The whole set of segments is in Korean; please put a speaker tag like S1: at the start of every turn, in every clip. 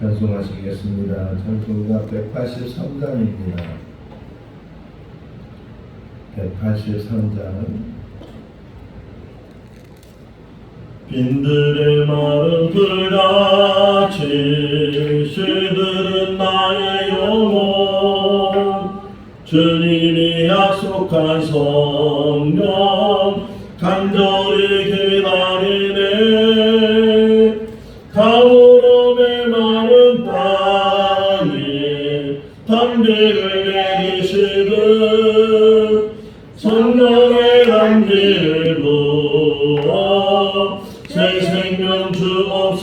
S1: 찬송하시겠습니다. 찬송가 183장입니다. 183장 빈들의 마른 불같이 시들은 나의 영혼 주님이 약속한 성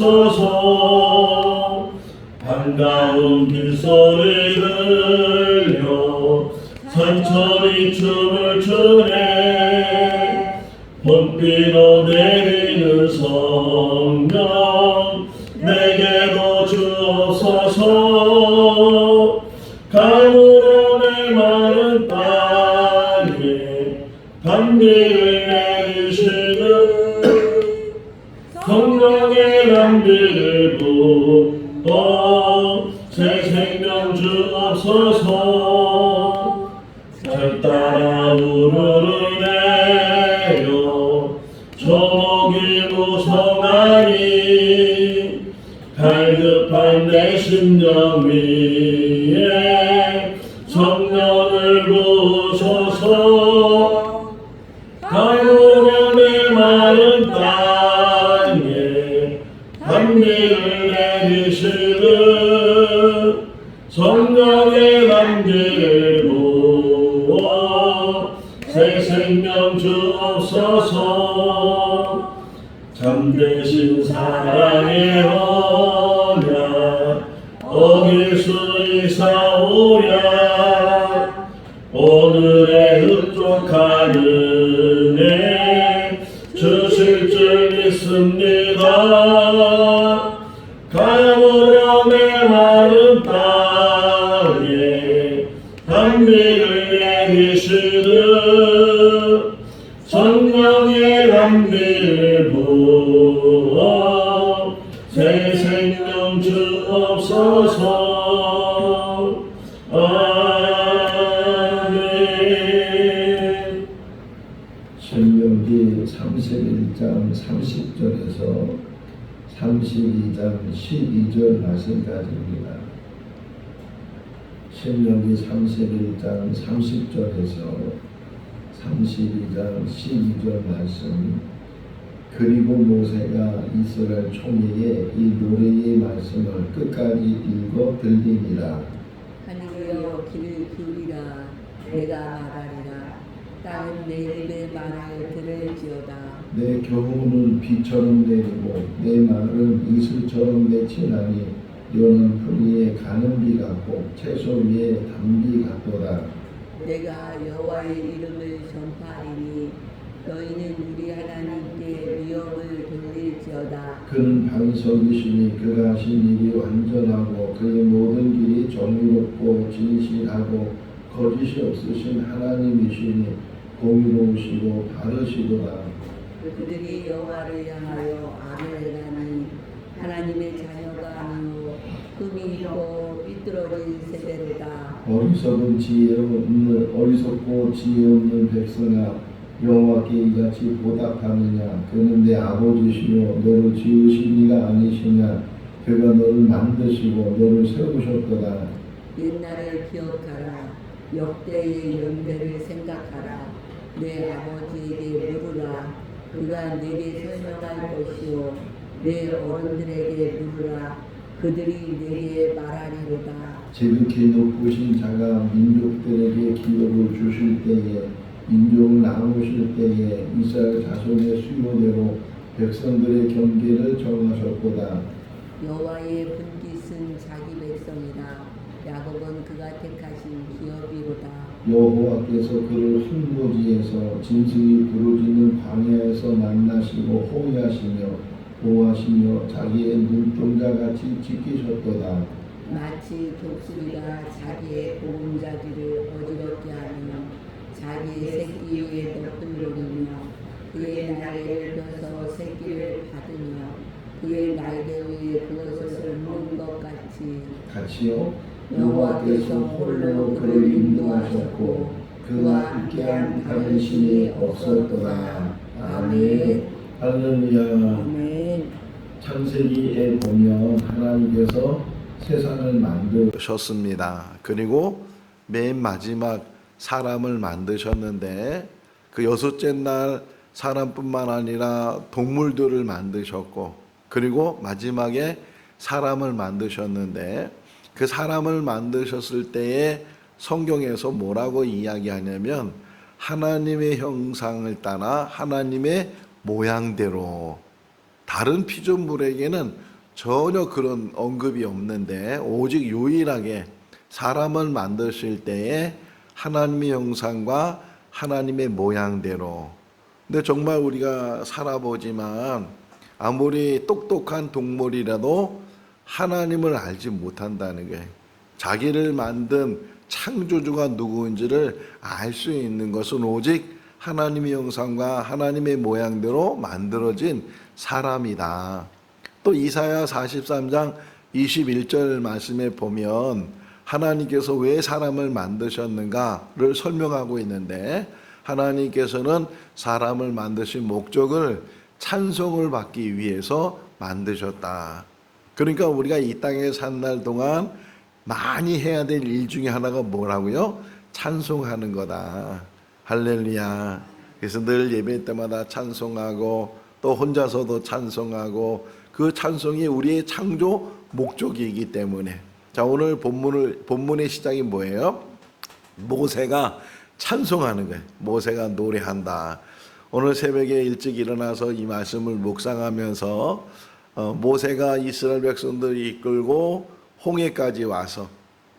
S1: 주옵소서 반가운 빗소리 들려 산천이 춤을 추네. 봄비로 내리는 성령 내게도 주옵소서. 가물 담비를 내리시듯 성령의 담비를 부어 새 생명 주옵소서 잠대신 사랑의 언약 어길 수 있사오랴 31장 30절에서 32장 12절 말씀까지입니다. 신명기 31장 30절에서 32장 12절 말씀 그리고 모세가 이스라엘 총회에 이 노래의 말씀을 끝까지 읽어 들리니라.
S2: 하늘이여 귀를 기울이라. 내가 말하리라. 땅은 내 입의 말을 들을지어다
S1: 내 교훈은 비처럼 내리고 내 말은 이슬처럼 맺히나니 너는 풀 위에 가는 비 같고 채소 위에 담비 같도다.
S2: 내가 여호와의 이름을 전파하리니 너희는 우리 하나님께 위협을 돌릴지어다.
S1: 그는 반석이시니 그가 하신 일이 완전하고 그의 모든 길이 정의롭고 진실하고 거짓이 없으신 하나님이시니 공의로우시고 바르시도다
S2: 그들이 여호와를 향하여 아뢰라니 하나님의 자녀가 아니요 흠이 있고 삐뚤어진 세대로다.
S1: 어리석은 지혜 없는 어리석고 지혜 없는 백성아 여호와께 이같이 보답하느냐? 그는 내 아버지시요 너를 지으신 이가 아니시냐? 그가 너를 만드시고 너를 세우셨도다.
S2: 옛날을 기억하라. 역대의 연대를 생각하라. 내 아버지에게 물으라 그가 내게 설명할 것이요. 내 어른들에게 물으라. 그들이 내게 말하리로다.
S1: 지극히 높으신 자가 민족들에게 기업을 주실 때에 민족을 나누실 때에 이스라엘 자손의 수요대로 백성들의 경계를 정하셨도다.
S2: 여호와의 분깃은 자기 백성이라. 야곱은 그가 택하신 기업이로다
S1: 여호와께서 그를 흙모지에서 짐승이 부르짖는 광야에서 만나시고 호위하시며 보호하시며 자기의 눈동자같이 지키셨도다.
S2: 마치 독수리가 자기의 보금자리를 어지럽게 하며 자기의 새끼 위에 덮들거리며 그의 날개를 펴서 새끼를 받으며 그의 날개 위에 그것을 묻는 것 같이.
S3: 같이요 여호와께서 홀로 그를 인도하셨고 그와 함께한 다른 신이 없었더라 아멘 할렐루야
S2: 아멘.
S3: 창세기에 보면 하나님께서 세상을 만드셨습니다. 그리고 맨 마지막 사람을 만드셨는데 그 여섯째 날 사람뿐만 아니라 동물들을 만드셨고 그리고 마지막에 사람을 만드셨는데 그 사람을 만드셨을 때에 성경에서 뭐라고 이야기하냐면 하나님의 형상을 따라 하나님의 모양대로 다른 피조물에게는 전혀 그런 언급이 없는데 오직 유일하게 사람을 만드실 때에 하나님의 형상과 하나님의 모양대로. 근데 정말 우리가 살아보지만 아무리 똑똑한 동물이라도 하나님을 알지 못한다는 게 자기를 만든 창조주가 누구인지를 알 수 있는 것은 오직 하나님의 형상과 하나님의 모양대로 만들어진 사람이다. 또 이사야 43장 21절 말씀에 보면 하나님께서 왜 사람을 만드셨는가를 설명하고 있는데 하나님께서는 사람을 만드신 목적을 찬송을 받기 위해서 만드셨다. 그러니까 우리가 이 땅에 산 날 동안 많이 해야 될 일 중에 하나가 뭐라고요? 찬송하는 거다. 할렐루야. 그래서 늘 예배 때마다 찬송하고 또 혼자서도 찬송하고 그 찬송이 우리의 창조 목적이기 때문에 자 오늘 본문을 본문의 시작이 뭐예요? 모세가 찬송하는 거예요. 모세가 노래한다. 오늘 새벽에 일찍 일어나서 이 말씀을 묵상하면서 어, 모세가 이스라엘 백성들 이끌고 홍해까지 와서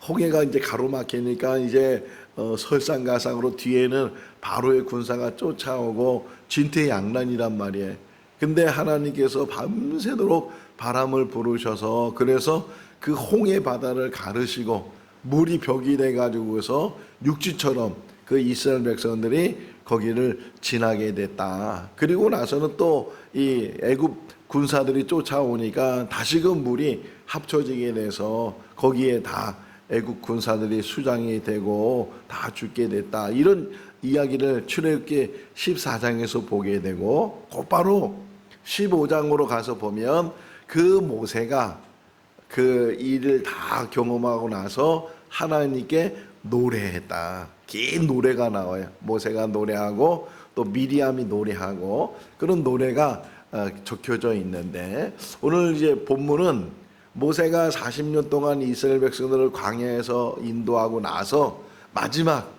S3: 홍해가 이제 가로막히니까 이제 어, 설상가상으로 뒤에는 바로의 군사가 쫓아오고 진퇴양난이란 말이에요. 근데 하나님께서 밤새도록 바람을 부르셔서 그래서 그 홍해 바다를 가르시고 물이 벽이 돼 가지고서 육지처럼 그 이스라엘 백성들이 거기를 지나게 됐다. 그리고 나서는 또 이 애굽 군사들이 쫓아오니까 다시금 물이 합쳐지게 돼서 거기에 다 애국 군사들이 수장이 되고 다 죽게 됐다. 이런 이야기를 출애굽기 14장에서 보게 되고 곧바로 15장으로 가서 보면 그 모세가 그 일을 다 경험하고 나서 하나님께 노래했다. 긴 노래가 나와요. 모세가 노래하고 또 미리암이 노래하고 그런 노래가 어, 적혀져 있는데 오늘 이제 본문은 모세가 40년 동안 이스라엘 백성들을 광야에서 인도하고 나서 마지막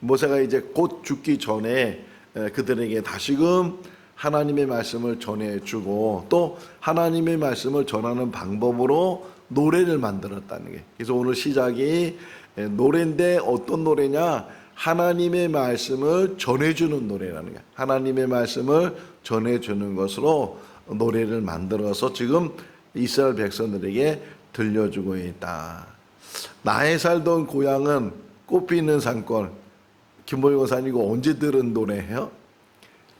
S3: 모세가 이제 곧 죽기 전에 에, 그들에게 다시금 하나님의 말씀을 전해주고 또 하나님의 말씀을 전하는 방법으로 노래를 만들었다는 게. 그래서 오늘 시작이 에, 노래인데 어떤 노래냐 하나님의 말씀을 전해주는 노래라는 거야 하나님의 말씀을 전해주는 것으로 노래를 만들어서 지금 이스라엘 백성들에게 들려주고 있다 나의 살던 고향은 꽃피는 산골 김보희 고사님 이거 언제 들은 노래예요?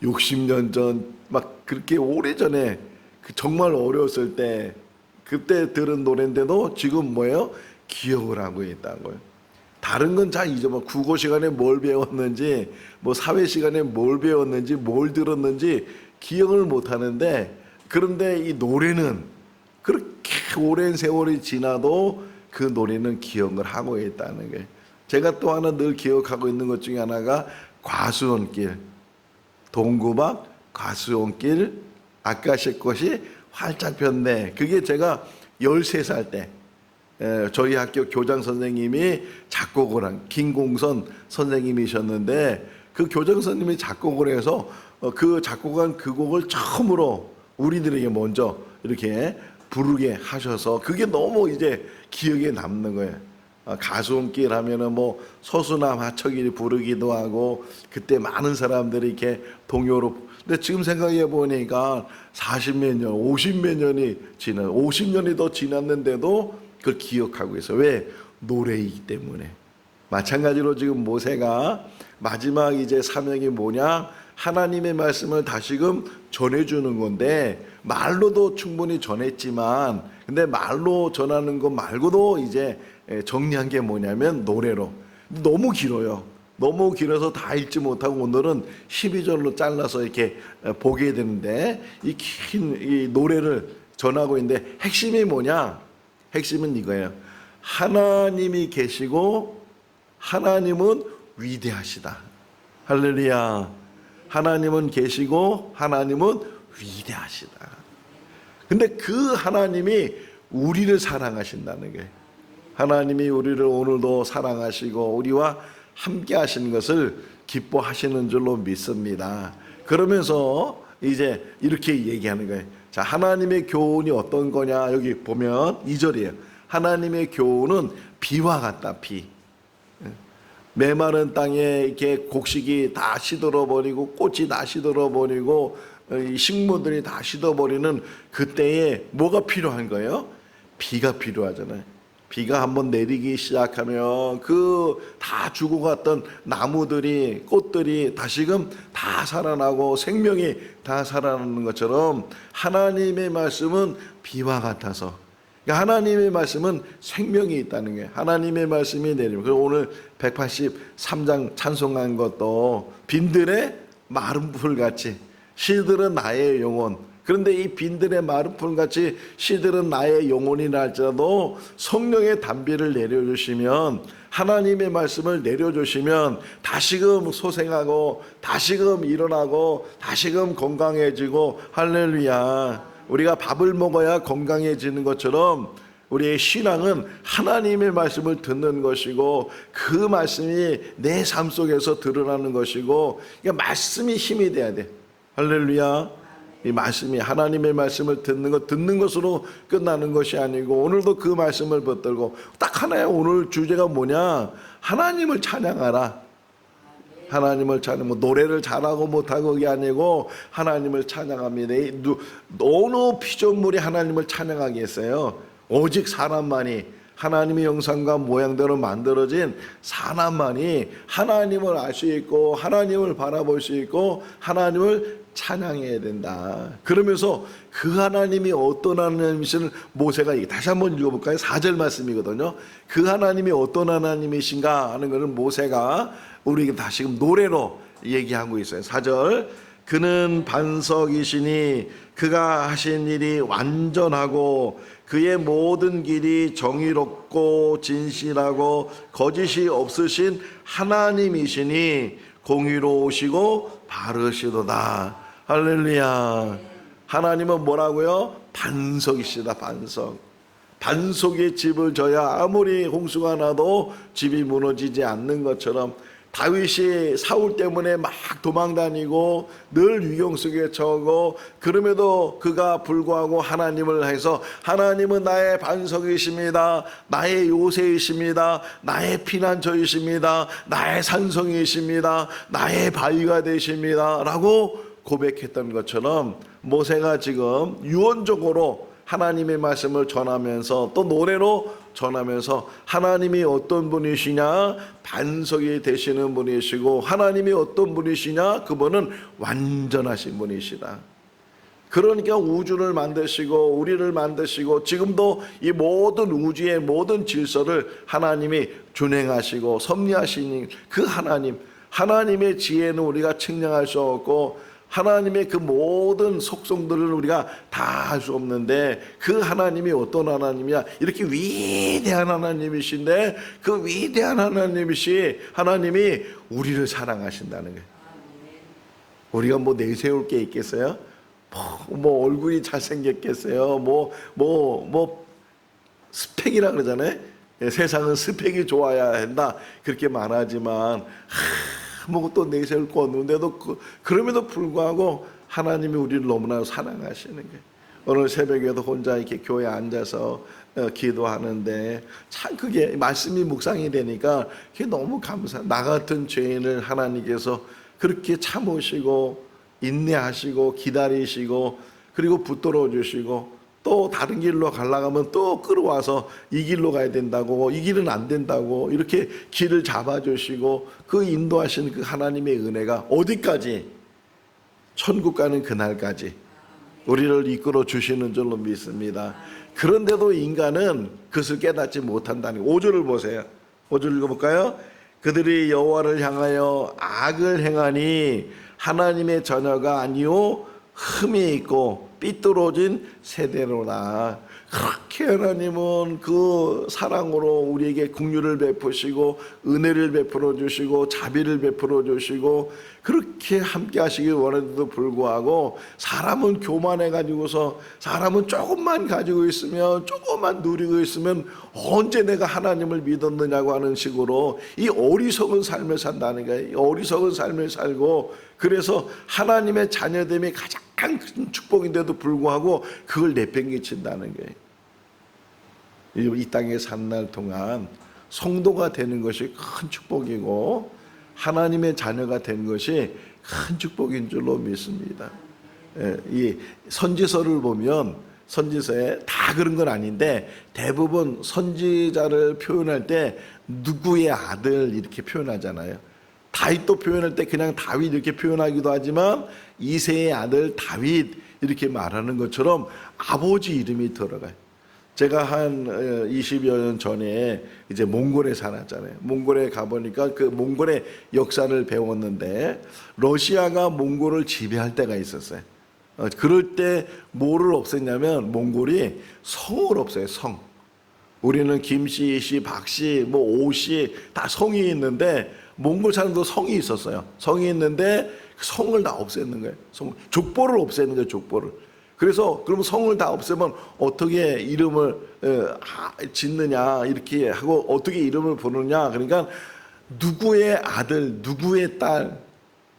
S3: 60년 전 막 그렇게 오래 전에 그 정말 어렸을 때 그때 들은 노래인데도 지금 뭐예요? 기억을 하고 있다는 거예요. 다른 건잘 잊어버. 국어 시간에 뭘 배웠는지, 뭐 사회 시간에 뭘 배웠는지, 뭘 들었는지 기억을 못 하는데 그런데 이 노래는 그렇게 오랜 세월이 지나도 그 노래는 기억을 하고 있다는 거예요. 제가 또 하나 늘 기억하고 있는 것 중에 하나가 과수원길. 동구박 가수원길 아까시 것이 활짝 폈네. 그게 제가 13살 때 에, 저희 학교 교장 선생님이 작곡을 한 김공선 선생님이셨는데 그 교장 선생님이 작곡을 해서 어, 그 작곡한 그 곡을 처음으로 우리들에게 먼저 이렇게 부르게 하셔서 그게 너무 이제 기억에 남는 거예요. 아, 가수원길 하면은 뭐 서수남 하척이 부르기도 하고 그때 많은 사람들이 이렇게 동요로 근데 지금 생각해 보니까 40몇 년, 50몇 년이 지난 50년이 더 지났는데도 그걸 기억하고 있어. 왜? 노래이기 때문에. 마찬가지로 지금 모세가 마지막 이제 사명이 뭐냐? 하나님의 말씀을 다시금 전해주는 건데 말로도 충분히 전했지만 근데 말로 전하는 것 말고도 이제 에, 정리한 게 뭐냐면 노래로 너무 길어요. 너무 길어서 다 읽지 못하고 오늘은 12절로 잘라서 이렇게 에, 보게 되는데 이긴이 노래를 전하고 있는데 핵심이 뭐냐? 핵심은 이거예요. 하나님이 계시고 하나님은 위대하시다. 할렐루야. 하나님은 계시고 하나님은 위대하시다. 근데 그 하나님이 우리를 사랑하신다는 거예요. 하나님이 우리를 오늘도 사랑하시고 우리와 함께 하시는 것을 기뻐하시는 줄로 믿습니다. 그러면서 이제 이렇게 얘기하는 거예요. 자, 하나님의 교훈이 어떤 거냐? 여기 보면 2절이에요. 하나님의 교훈은 비와 같다, 비. 메마른 땅에 이렇게 곡식이 다 시들어 버리고 꽃이 다 시들어 버리고 어, 이 식물들이 다 시들어 버리는 그때에 뭐가 필요한 거예요? 비가 필요하잖아요. 비가 한번 내리기 시작하면 그 다 죽어갔던 나무들이 꽃들이 다시금 다 살아나고 생명이 다 살아나는 것처럼 하나님의 말씀은 비와 같아서 그러니까 하나님의 말씀은 생명이 있다는 거예요. 하나님의 말씀이 내리면. 오늘 183장 찬송한 것도 빈들의 마른 풀같이 시들은 나의 영혼. 그런데 이 빈들의 마른 풀같이 시들은 나의 영혼이라 할지라도 성령의 담비를 내려주시면 하나님의 말씀을 내려주시면 다시금 소생하고 다시금 일어나고 다시금 건강해지고 할렐루야. 우리가 밥을 먹어야 건강해지는 것처럼 우리의 신앙은 하나님의 말씀을 듣는 것이고 그 말씀이 내 삶 속에서 드러나는 것이고 그러니까 말씀이 힘이 돼야 돼. 할렐루야. 이 말씀이 하나님의 말씀을 듣는 것 듣는 것으로 끝나는 것이 아니고 오늘도 그 말씀을 붙들고 딱 하나의 오늘 주제가 뭐냐? 하나님을 찬양하라. 하나님을 찬양, 뭐 노래를 잘하고 못하고 그게 아니고 하나님을 찬양합니다. 어느 피조물이 하나님을 찬양하겠어요? 오직 사람만이 하나님의 형상과 모양대로 만들어진 사람만이 하나님을 알 수 있고 하나님을 바라볼 수 있고 하나님을 찬양해야 된다. 그러면서 그 하나님이 어떤 하나님이신 모세가 이- 다시 한번 읽어볼까요? 4절 말씀이거든요. 그 하나님이 어떤 하나님이신가 하는 것을 모세가 우리에게 다시금 노래로 얘기하고 있어요. 4절 그는 반석이시니 그가 하신 일이 완전하고 그의 모든 길이 정의롭고 진실하고 거짓이 없으신 하나님이시니 공의로우시고 바르시도다. 할렐루야. 하나님은 뭐라고요? 반석이시다. 반석. 반석의 집을 져야 아무리 홍수가 나도 집이 무너지지 않는 것처럼 다윗이 사울 때문에 막 도망다니고 늘 위경 속에 처하고 그럼에도 그가 불구하고 하나님을 해서 하나님은 나의 반석이십니다. 나의 요새이십니다. 나의 피난처이십니다. 나의 산성이십니다. 나의 바위가 되십니다. 라고 고백했던 것처럼 모세가 지금 유언적으로 하나님의 말씀을 전하면서 또 노래로 전하면서 하나님이 어떤 분이시냐 반석이 되시는 분이시고 하나님이 어떤 분이시냐 그분은 완전하신 분이시다. 그러니까 우주를 만드시고 우리를 만드시고 지금도 이 모든 우주의 모든 질서를 하나님이 준행하시고 섭리하시는 그 하나님 하나님의 지혜는 우리가 측량할 수 없고 하나님의 그 모든 속성들을 우리가 다할수 없는데 그 하나님이 어떤 하나님이야? 이렇게 위대한 하나님이신데 그 위대한 하나님이시 하나님이 우리를 사랑하신다는 거예요. 우리가 뭐 내세울 게 있겠어요? 뭐, 뭐 얼굴이 잘생겼겠어요? 뭐 뭐 뭐 스펙이라 그러잖아요. 예, 세상은 스펙이 좋아야 한다 그렇게 말하지만 아무것도 내세울 거 없는데도 그, 그럼에도 불구하고 하나님이 우리를 너무나 사랑하시는 거예요. 오늘 새벽에도 혼자 이렇게 교회에 앉아서 어, 기도하는데 참 그게 말씀이 묵상이 되니까 그게 너무 감사. 나 같은 죄인을 하나님께서 그렇게 참으시고 인내하시고 기다리시고 그리고 붙들어 주시고 또 다른 길로 가려가면 또 끌어와서 이 길로 가야 된다고 이 길은 안 된다고 이렇게 길을 잡아주시고 그 인도하시는 그 하나님의 은혜가 어디까지 천국 가는 그날까지 우리를 이끌어 주시는 줄로 믿습니다. 그런데도 인간은 그것을 깨닫지 못한다는 거. 5절을 보세요. 5절 읽어볼까요? 그들이 여호와를 향하여 악을 행하니 하나님의 자녀가 아니요 흠이 있고 삐뚤어진 세대로다. 그렇게 하나님은 그 사랑으로 우리에게 국류를 베푸시고 은혜를 베풀어 주시고 자비를 베풀어 주시고 그렇게 함께 하시길 원해도 불구하고 사람은 교만해 가지고서 사람은 조금만 가지고 있으면 조금만 누리고 있으면 언제 내가 하나님을 믿었느냐고 하는 식으로 이 어리석은 삶을 산다는 거예요. 이 어리석은 삶을 살고 그래서 하나님의 자녀됨이 가장 큰 축복인데도 불구하고 그걸 내팽개친다는 거예요. 이 땅에 산 날 동안 성도가 되는 것이 큰 축복이고 하나님의 자녀가 되는 것이 큰 축복인 줄로 믿습니다. 예, 이 선지서를 보면 선지서에 다 그런 건 아닌데 대부분 선지자를 표현할 때 누구의 아들 이렇게 표현하잖아요. 다윗도 표현할 때 그냥 다윗 이렇게 표현하기도 하지만 이세의 아들 다윗 이렇게 말하는 것처럼 아버지 이름이 들어가요. 제가 한 20여 년 전에 이제 몽골에 살았잖아요. 몽골에 가보니까 그 몽골의 역사를 배웠는데 러시아가 몽골을 지배할 때가 있었어요. 어, 그럴 때 뭐를 없앴냐면 몽골이 성을 없어요. 성. 우리는 김씨, 이씨, 박씨, 뭐 오씨 다 성이 있는데 몽골 사람도 성이 있었어요. 성이 있는데 그 성을 다 없애는 거예요. 성, 족보를 없애는 거예요. 족보를. 그래서 그럼 성을 다 없애면 어떻게 이름을 짓느냐 이렇게 하고 어떻게 이름을 부르냐 그러니까 누구의 아들 누구의 딸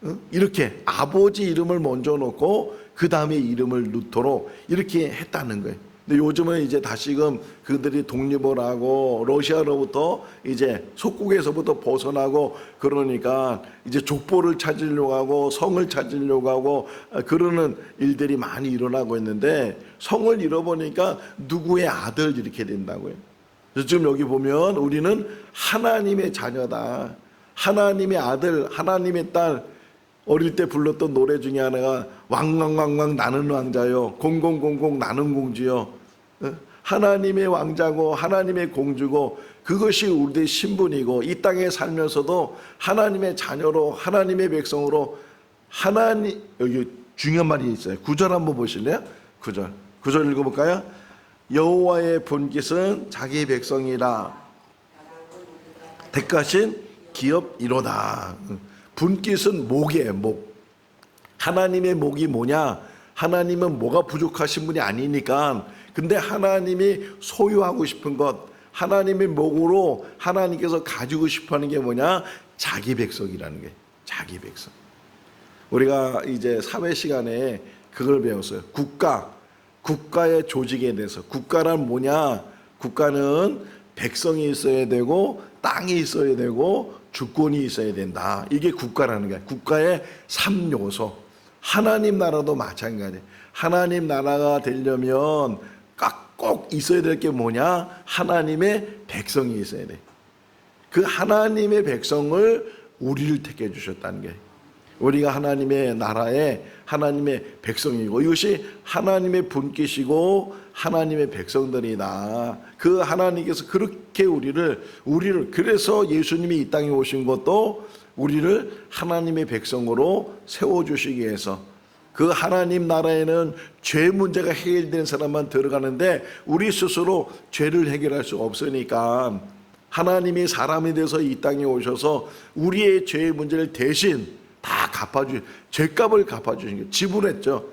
S3: 어? 이렇게 아버지 이름을 먼저 놓고 그 다음에 이름을 넣도록 이렇게 했다는 거예요. 근데 요즘은 이제 다시금 그들이 독립을 하고 러시아로부터 이제 속국에서부터 벗어나고 그러니까 이제 족보를 찾으려고 하고 성을 찾으려고 하고 아, 그러는 일들이 많이 일어나고 있는데 성을 잃어보니까 누구의 아들 이렇게 된다고요. 그래서 지금 여기 보면 우리는 하나님의 자녀다. 하나님의 아들, 하나님의 딸, 어릴 때 불렀던 노래 중에 하나가 왕왕왕왕 나는 왕자요 공공공공 나는 공주요 어? 하나님의 왕자고 하나님의 공주고 그것이 우리의 신분이고 이 땅에 살면서도 하나님의 자녀로 하나님의 백성으로 하나님 여기 중요한 말이 있어요 구절 한번 보실래요? 구절 구절 읽어 볼까요? 여호와의 본깃은 자기 백성이라 대가신 기업이로다. 분깃은 목이에요, 목. 하나님의 목이 뭐냐? 하나님은 뭐가 부족하신 분이 아니니까. 근데 하나님이 소유하고 싶은 것, 하나님의 목으로 하나님께서 가지고 싶어 하는 게 뭐냐? 자기 백성이라는 게. 자기 백성. 우리가 이제 사회 시간에 그걸 배웠어요. 국가, 국가의 조직에 대해서. 국가란 뭐냐? 국가는 백성이 있어야 되고 땅이 있어야 되고 주권이 있어야 된다. 이게 국가라는 거야. 국가의 3요소. 하나님 나라도 마찬가지예요. 하나님 나라가 되려면 깍꼭 있어야 될 게 뭐냐? 하나님의 백성이 있어야 돼. 그 하나님의 백성을 우리를 택해 주셨다는 게 우리가 하나님의 나라의 하나님의 백성이고 이것이 하나님의 분깃이고 하나님의 백성들이다. 그 하나님께서 그렇게 우리를 우리를 그래서 예수님이 이 땅에 오신 것도 우리를 하나님의 백성으로 세워 주시기 위해서 그 하나님 나라에는 죄 문제가 해결된 사람만 들어가는데 우리 스스로 죄를 해결할 수 없으니까 하나님이 사람이 돼서 이 땅에 오셔서 우리의 죄의 문제를 대신 다 갚아주 죄값을 갚아주신 거 지불했죠.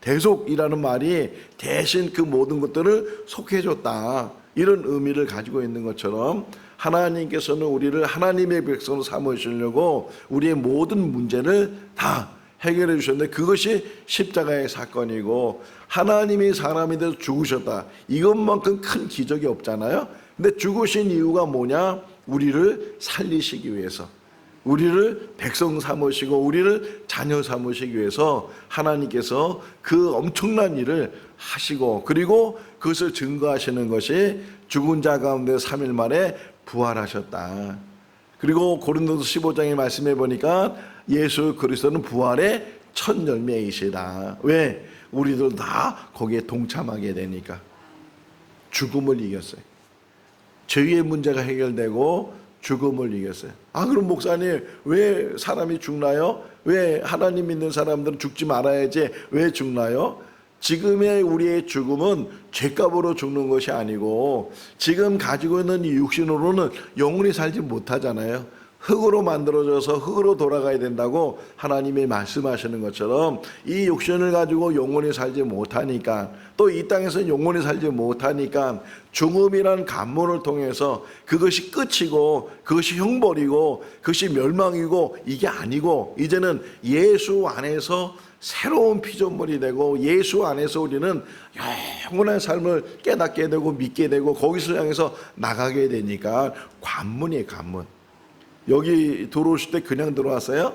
S3: 대속이라는 말이 대신 그 모든 것들을 속해줬다. 이런 의미를 가지고 있는 것처럼 하나님께서는 우리를 하나님의 백성으로 삼으시려고 우리의 모든 문제를 다 해결해 주셨는데 그것이 십자가의 사건이고 하나님이 사람이 돼서 죽으셨다. 이것만큼 큰 기적이 없잖아요. 근데 죽으신 이유가 뭐냐? 우리를 살리시기 위해서. 우리를 백성 삼으시고 우리를 자녀 삼으시기 위해서 하나님께서 그 엄청난 일을 하시고 그리고 그것을 증거하시는 것이 죽은 자 가운데 3일 만에 부활하셨다. 그리고 고린도서 15장에 말씀해 보니까 예수 그리스도는 부활의 첫 열매이시다. 왜? 우리들 다 거기에 동참하게 되니까. 죽음을 이겼어요. 죄의 문제가 해결되고 죽음을 이겼어요. 아 그럼 목사님 왜 사람이 죽나요? 왜 하나님 믿는 사람들은 죽지 말아야지 왜 죽나요? 지금의 우리의 죽음은 죄값으로 죽는 것이 아니고 지금 가지고 있는 이 육신으로는 영원히 살지 못하잖아요. 흙으로 만들어져서 흙으로 돌아가야 된다고 하나님이 말씀하시는 것처럼 이 육신을 가지고 영원히 살지 못하니까 또 이 땅에서 영원히 살지 못하니까 죽음이란 간문을 통해서 그것이 끝이고 그것이 형벌이고 그것이 멸망이고 이게 아니고 이제는 예수 안에서 새로운 피조물이 되고 예수 안에서 우리는 영원한 삶을 깨닫게 되고 믿게 되고 거기서 향해서 나가게 되니까 관문이에요 관문 여기 들어오실 때 그냥 들어왔어요?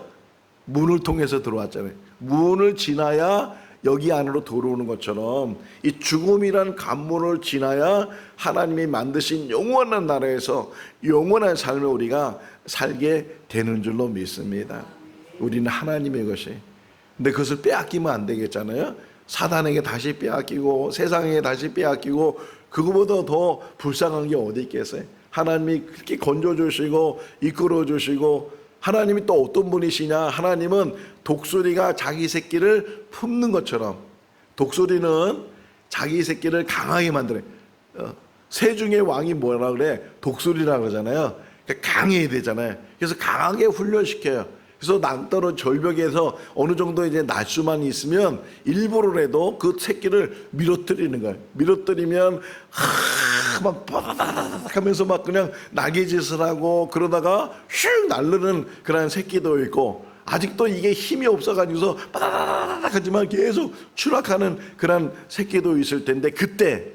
S3: 문을 통해서 들어왔잖아요. 문을 지나야 여기 안으로 들어오는 것처럼 이 죽음이란 관문을 지나야 하나님이 만드신 영원한 나라에서 영원한 삶을 우리가 살게 되는 줄로 믿습니다. 우리는 하나님의 것이. 근데 그것을 빼앗기면 안 되겠잖아요. 사단에게 다시 빼앗기고 세상에 다시 빼앗기고 그거보다 더 불쌍한 게 어디 있겠어요? 하나님이 그렇게 건져 주시고 이끌어 주시고 하나님이 또 어떤 분이시냐? 하나님은 독수리가 자기 새끼를 품는 것처럼 독수리는 자기 새끼를 강하게 만들어요. 어, 새 중에 왕이 뭐라 그래? 독수리라 그러잖아요. 그러니까 강해야 되잖아요. 그래서 강하게 훈련시켜요. 그래서 낭떠러 절벽에서 어느 정도 이제 날 수만 있으면 일부러라도 그 새끼를 밀어뜨리는 거예요. 밀어뜨리면 하 막 바다다닥 하면서 막 그냥 날개짓을 하고 그러다가 슉 날르는 그런 새끼도 있고 아직도 이게 힘이 없어가지고서 바다다닥 하지만 계속 추락하는 그런 새끼도 있을 텐데 그때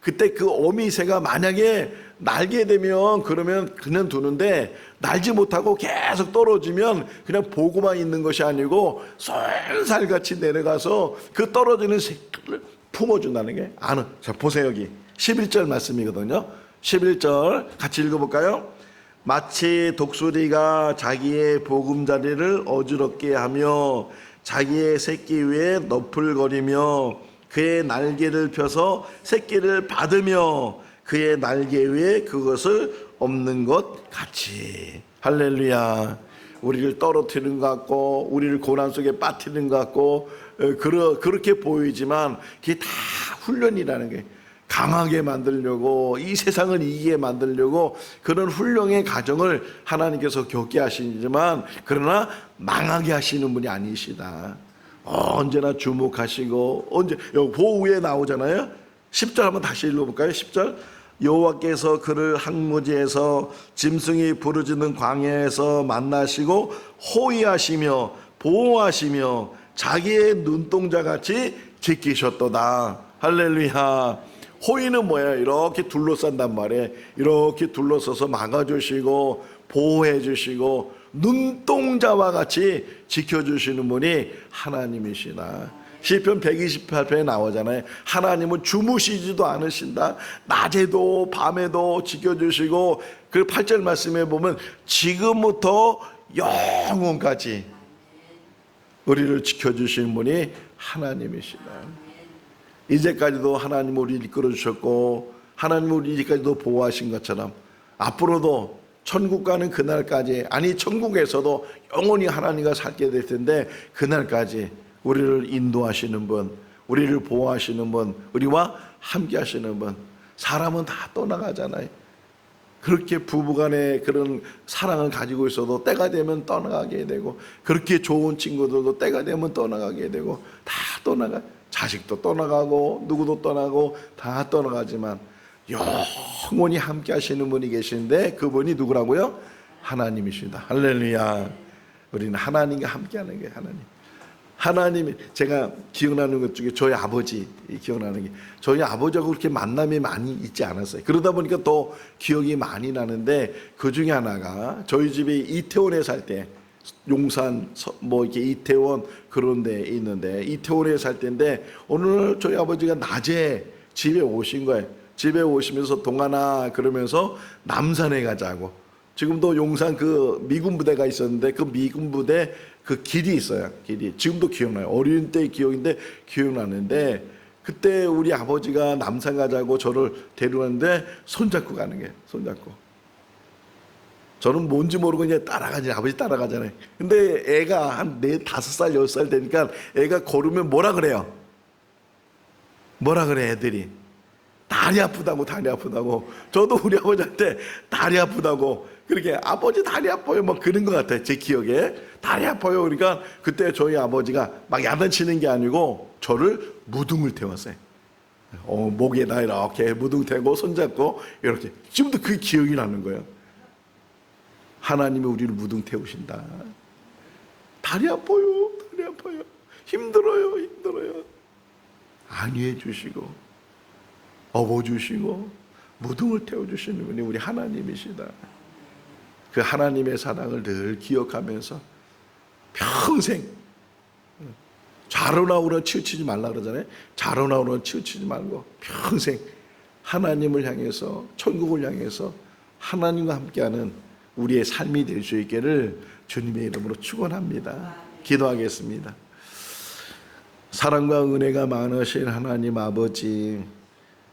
S3: 그때 그 어미새가 만약에 날게 되면 그러면 그냥 두는데 날지 못하고 계속 떨어지면 그냥 보고만 있는 것이 아니고 쏠살같이 내려가서 그 떨어지는 새끼를 품어준다는 게 아는 자 보세요 여기. 11절 말씀이거든요. 11절 같이 읽어볼까요? 마치 독수리가 자기의 보금자리를 어지럽게 하며 자기의 새끼 위에 너풀거리며 그의 날개를 펴서 새끼를 받으며 그의 날개 위에 그것을 없는 것 같이. 할렐루야. 우리를 떨어뜨리는 것 같고 우리를 고난 속에 빠뜨리는 것 같고 어, 그러, 그렇게 보이지만 그게 다 훈련이라는 게 강하게 만들려고 이 세상을 이기게 만들려고 그런 훈련의 과정을 하나님께서 겪게 하시지만 그러나 망하게 하시는 분이 아니시다. 어, 언제나 주목하시고 언제 여기 보후에 나오잖아요. 10절 한번 다시 읽어 볼까요? 10절 여호와께서 그를 항무지에서 짐승이 부르짖는 광야에서 만나시고 호위하시며 보호하시며 자기의 눈동자 같이 지키셨도다. 할렐루야. 호위는 뭐야? 이렇게 둘러싼단 말이에요. 이렇게 둘러서서 막아주시고 보호해주시고 눈동자와 같이 지켜주시는 분이 하나님이시다. 시편 128편에 나오잖아요. 하나님은 주무시지도 않으신다. 낮에도 밤에도 지켜주시고 그 8절 말씀에 보면 지금부터 영원까지 우리를 지켜주시는 분이 하나님이시다. 이제까지도 하나님 우리 이끌어 주셨고 하나님 우리 이제까지도 보호하신 것처럼 앞으로도 천국 가는 그날까지 아니 천국에서도 영원히 하나님과 살게 될 텐데 그날까지 우리를 인도하시는 분, 우리를 보호하시는 분, 우리와 함께 하시는 분. 사람은 다 떠나가잖아요. 그렇게 부부간에 그런 사랑을 가지고 있어도 때가 되면 떠나가게 되고 그렇게 좋은 친구들도 때가 되면 떠나가게 되고 다 떠나가 자식도 떠나가고 누구도 떠나고 다 떠나가지만 영원히 함께 하시는 분이 계신데 그분이 누구라고요? 하나님이십니다. 할렐루야. 우리는 하나님과 함께 하는 게 하나님. 하나님이 제가 기억나는 것 중에 저희 아버지 기억나는 게 저희 아버지하고 그렇게 만남이 많이 있지 않았어요. 그러다 보니까 더 기억이 많이 나는데 그 중에 하나가 저희 집이 이태원에 살 때 용산 서- 뭐 이렇게 이태원 그런 데 있는데 이태원에 살 때인데 오늘 저희 아버지가 낮에 집에 오신 거예요. 집에 오시면서 동하나 그러면서 남산에 가자고. 지금도 용산 그 미군 부대가 있었는데 그 미군 부대 그 길이 있어요. 길이 지금도 기억나요. 어린 때 기억인데 기억나는데 그때 우리 아버지가 남산 가자고 저를 데려왔는데 손잡고 가는 거예요. 손잡고. 저는 뭔지 모르고 그냥 따라가지 아버지 따라가잖아요. 근데 애가 한 네 다섯 살 여섯 살 되니까 애가 걸으면 뭐라 그래요? 뭐라 그래 애들이 다리 아프다고 다리 아프다고 저도 우리 아버지한테 다리 아프다고 그렇게 아버지 다리 아파요. 뭐 그런 것 같아요 제 기억에. 다리 아파요. 그러니까 그때 저희 아버지가 막 야단치는 게 아니고 저를 무등을 태웠어요. 어, 목에다 이렇게 무등 태고 손잡고 이렇게. 지금도 그 기억이 나는 거예요. 하나님이 우리를 무등 태우신다. 다리 아파요 다리 아파요. 힘들어요 힘들어요. 안위해 주시고 업어 주시고 무등을 태워 주시는 분이 우리 하나님이시다. 그 하나님의 사랑을 늘 기억하면서 평생 좌로나우로 치우치지 말라 그러잖아요. 좌로나우로 치우치지 말고 평생 하나님을 향해서 천국을 향해서 하나님과 함께하는 우리의 삶이 될 수 있기를 주님의 이름으로 축원합니다. 기도하겠습니다. 사랑과 은혜가 많으신 하나님 아버지,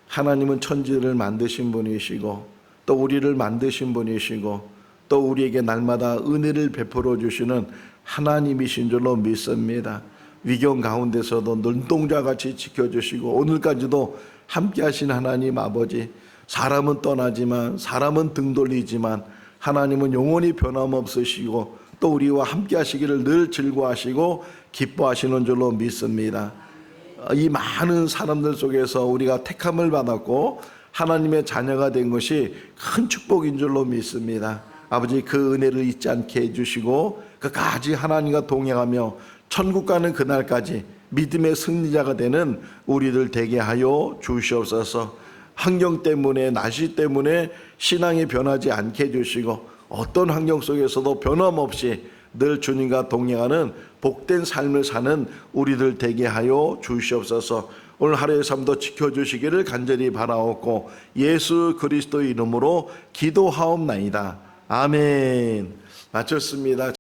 S3: 하나님은 천지를 만드신 분이시고, 또 우리를 만드신 분이시고, 또 우리에게 날마다 은혜를 베풀어 주시는 하나님이신 줄로 믿습니다. 위경 가운데서도 눈동자 같이 지켜주시고, 오늘까지도 함께하신 하나님 아버지, 사람은 떠나지만, 사람은 등 돌리지만, 하나님은 영원히 변함없으시고, 또 우리와 함께 하시기를 늘 즐거워하시고 기뻐하시는 줄로 믿습니다. 이 많은 사람들 속에서 우리가 택함을 받았고 하나님의 자녀가 된 것이 큰 축복인 줄로 믿습니다. 아버지 그 은혜를 잊지 않게 해주시고 끝까지 하나님과 동행하며 천국 가는 그날까지 믿음의 승리자가 되는 우리들 되게 하여 주시옵소서. 환경 때문에 날씨 때문에 신앙이 변하지 않게 해주시고 어떤 환경 속에서도 변함없이 늘 주님과 동행하는 복된 삶을 사는 우리들 되게 하여 주시옵소서. 오늘 하루의 삶도 지켜주시기를 간절히 바라옵고 예수 그리스도 이름으로 기도하옵나이다. 아멘. 마쳤습니다.